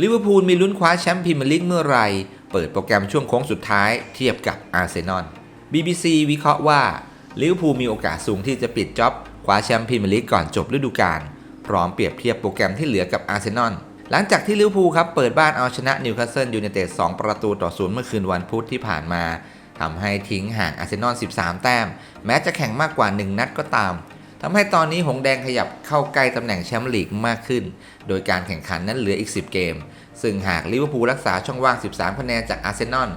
ลิเวอร์พูลมีลุ้นคว้าแชมป์พรีเมียร์ลีกเมื่อไร เปิดโปรแกรมช่วงโค้งสุดท้ายเทียบกับอาร์เซนอล BBC วิเคราะห์ว่าลิเวอร์พูลมีโอกาสสูงที่จะปิดจ็อบคว้าแชมป์พรีเมียร์ลีกก่อนจบฤดูกาลพร้อมเปรียบเทียบโปรแกรมที่เหลือกับอาร์เซนอลหลังจากที่ลิเวอร์พูลครับเปิดบ้านเอาชนะนิวคาสเซิลยูไนเต็ด2ประตูต่อศูนย์เมื่อคืนวันพุธที่ผ่านมาทำให้ทิ้งห่างอาร์เซนอล 13 แต้ม แม้จะแข่งมากกว่า 1 นัดก็ตาม ทำให้ตอนนี้หงแดงขยับเข้าใกล้ตำแหน่งแชมป์ลีกมากขึ้น โดยการแข่งขันนั้นเหลืออีก 10 เกม ซึ่งหากลิเวอร์พูลรักษาช่องว่าง 13 คะแนนจากอาร์เซนอล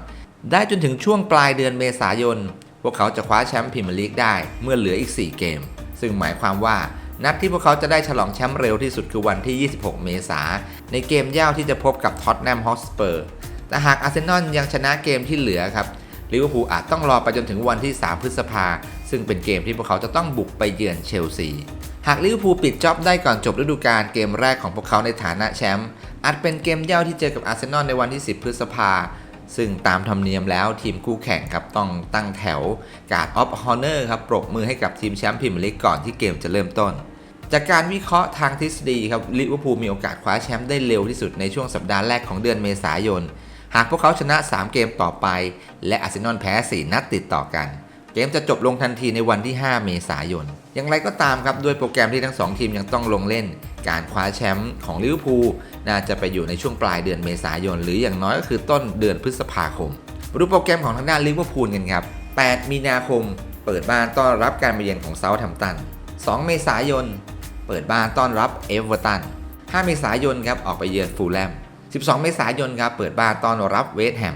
ได้จนถึงช่วงปลายเดือนเมษายน พวกเขาจะคว้าแชมป์พรีเมียร์ลีกได้เมื่อเหลืออีก 4 เกม ซึ่งหมายความว่านัดที่พวกเขาจะได้ฉลองแชมป์เร็วที่สุดคือวันที่ 26 เมษาในเกมเย่าที่จะพบกับท็อตแนมฮอตสเปอร์แต่หากอาร์เซนอลยังชนะเกมที่เหลือครับ ลิเวอร์พูลอาจต้องรอไปจนถึงวันที่ 3 พฤษภา ซึ่งเป็นเกมที่พวกเขาจะต้องบุกไปเยือนเชลซี หากลิเวอร์พูลปิดจ็อบได้ก่อนจบฤดูกาลเกมแรกของพวกเขาในฐานะแชมป์อาจเป็นเกมเย่าที่เจอกับอาร์เซนอลในวันที่ 10 พฤษภาซึ่งตามธรรมเนียมแล้วทีมคู่แข่งครับต้องตั้งแถวการ์ดออฟฮอนเนอร์ครับปรบมือให้กับทีมแชมป์พรีเมียร์ลีกก่อนที่เกมจะเริ่มต้น จากการวิเคราะห์ทางทฤษฎีครับลิเวอร์พูลมีโอกาสคว้าแชมป์ได้เร็วที่สุดในช่วงสัปดาห์แรกของเดือนเมษายน หากพวกเขาชนะ 3 เกมต่อไป และอาร์เซนอลแพ้ 4 นัดติดต่อกัน เกมจะจบลงทันทีในวันที่ 5 เมษายน อย่างไรก็ตามครับด้วยโปรแกรมที่ทั้ง 2 ทีมยังต้องลงเล่น การคว้าแชมป์ของลิเวอร์พูลน่าจะไปอยู่ในช่วงปลายเดือนเมษายน หรืออย่างน้อยก็คือต้นเดือนพฤษภาคมมาดูโปรแกรมของทางด้านลิเวอร์พูลกันครับ 8 มีนาคม เปิดบ้านต้อนรับการมาเยือนของเซาท์แฮมป์ตัน 2 เมษายน เปิดบ้านต้อนรับเอเวอร์ตัน 5 เมษายนครับออกไปเยือนฟูลแลม 12 เมษายนครับเปิดบ้านต้อนรับเวสต์แฮม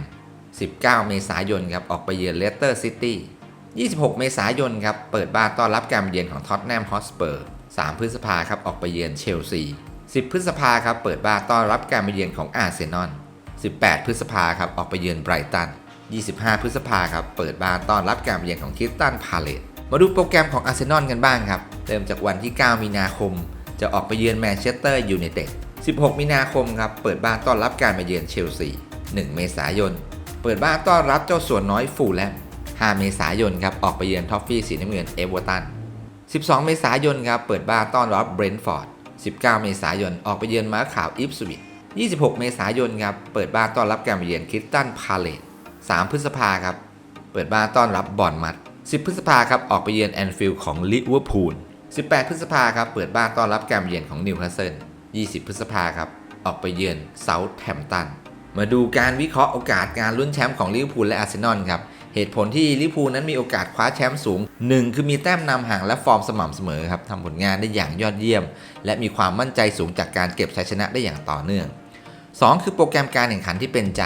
19 เมษายนครับออกไปเยือนเลสเตอร์ซิตี้ 26 เมษายนครับเปิดบ้านต้อนรับการเยือนของท็อตแนมฮอตสเปอร์ 3 พฤษภาครับออกไปเยือนเชลซี 10 พฤษภาครับเปิดบ้านต้อนรับการเยือนของอาร์เซนอล 18 พฤษภาครับออกไปเยือนไบรตัน 25 พฤษภาครับเปิดบ้านต้อนรับการเยือนของคิสตันพาเลตมาดูโปรแกรมของอาร์เซนอลกันบ้างครับ เริ่มจากวันที่ 9 มีนาคม จะออกไปเยือนแมนเชสเตอร์ยูไนเต็ด 16 มีนาคมครับเปิดบ้านต้อนรับการมาเยือนเชลซี 1 เมษายน เปิดบ้านต้อนรับเจ้าส่วนน้อยฟูลแลม 5 เมษายนครับออกไปเยือนท็อฟฟี่สีน้ำเงินเอเวอร์ตัน 12 เมษายนครับเปิดบ้านต้อนรับเบรนท์ฟอร์ด 19 เมษายนออกไปเยือนม้าขาวอิฟสวิต26 เมษายนครับเปิดบ้านต้อนรับการมาเยือนคริสตันพาเลต3พฤษภาครับเปิดบ้านต้อนรับบอนมัด 10 พฤษภาครับออกไปเยือนแอนฟิลด์ของลิเวอร์พูล18 พฤษภาครับเปิดบ้านต้อนรับการมาเยือนของนิวคาสเซิล 20 พฤษภาครับ ออกไปเยือนเซาท์แฮมป์ตัน มาดูการวิเคราะห์โอกาสการลุ้นแชมป์ของลิเวอร์พูลและอาร์เซนอลครับ เหตุผลที่ลิเวอร์พูลนั้นมีโอกาสคว้าแชมป์สูง 1 คือมีแต้มนำห่างและฟอร์มสม่ำเสมอครับทำผลงานได้อย่างยอดเยี่ยม และมีความมั่นใจสูงจากการเก็บชัยชนะได้อย่างต่อเนื่อง 2 คือโปรแกรมการแข่งขันที่เป็นใจ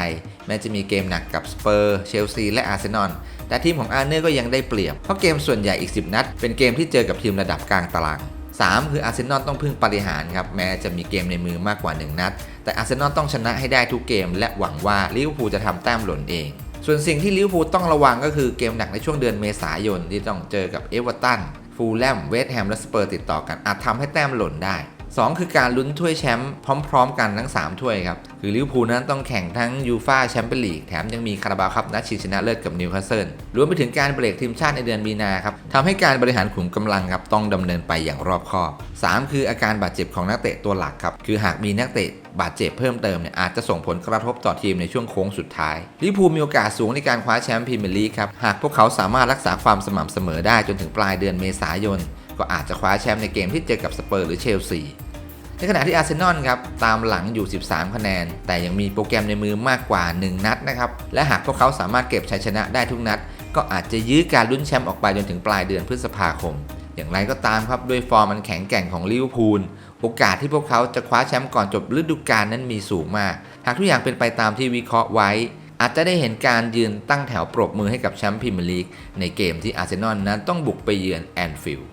แม้จะมีเกมหนักกับสเปอร์เชลซีและอาร์เซนอลแต่ทีมของอาร์เนอร์ก็ยังได้เปรียบเพราะเกมส่วนใหญ่อีก 10 นัด เป็นเกมที่เจอกับทีมระดับกลางตาราง 3 คืออาร์เซนอลต้องพึ่งปาฏิหารครับแม้จะมีเกมในมือมากกว่า 1 นัด แต่อาร์เซนอลต้องชนะให้ได้ทุกเกม และหวังว่าลิเวอร์พูลจะทำแต้มหล่นเอง ส่วนสิ่งที่ลิเวอร์พูลต้องระวังก็คือเกมหนักในช่วงเดือนเมษายนที่ต้องเจอกับเอเวอร์ตันฟูลแลมเวสต์แฮมและสเปอร์ติดต่อกันอาจทำให้แต้มหล่นได้ 2 คือการลุ้นถ้วยแชมป์พร้อม ๆ กันทั้ง 3 ถ้วยครับ คือลิเวอร์พูลนั้นต้องแข่งทั้งยูฟาแชมเปี้ยนลีกแถมยังมีคาราบาวครับนัดชิงชนะเลิศกับนิวคาสเซิลรวมไปถึงการเบรกทีมชาติในเดือนมีนาครับทำให้การบริหารขุมกำลังครับต้องดำเนินไปอย่างรอบคอบ 3 คืออาการบาดเจ็บของนักเตะตัวหลักครับคือหากมีนักเตะบาดเจ็บเพิ่มเติมเนี่ยอาจจะส่งผลกระทบต่อทีมในช่วงโค้งสุดท้ายลิเวอร์พูลมีโอกาสสูงในการคว้าแชมป์พรีเมียร์ลีกครับหากพวกเขาสามารถรักษาความสม่ำเสมอได้จนถึงปลายเดือนเมษายนก็อาจจะคว้าแชมป์ในเกมที่เจอกับสเปอร์หรือเชลซี ในขณะที่อาร์เซนอลครับตามหลังอยู่ 13 คะแนน แต่ยังมีโปรแกรมในมือมากกว่า 1 นัดนะครับ และหากพวกเขาสามารถเก็บชัยชนะได้ทุกนัด ก็อาจจะยื้อการลุ้นแชมป์ออกไปจนถึงปลายเดือนพฤษภาคม อย่างไรก็ตามครับด้วยฟอร์มมันแข็งแกร่งของลิเวอร์พูลโอกาสที่พวกเขาจะคว้าแชมป์ก่อนจบฤดูกาลนั้นมีสูงมาก หากทุกอย่างเป็นไปตามที่วิเคราะห์ไว้ อาจจะได้เห็นการยืนตั้งแถวปรบมือให้กับแชมป์พรีเมียร์ลีกในเกมที่อาร์เซนอลนั้นต้องบุกไปเยือนแอนฟิลด์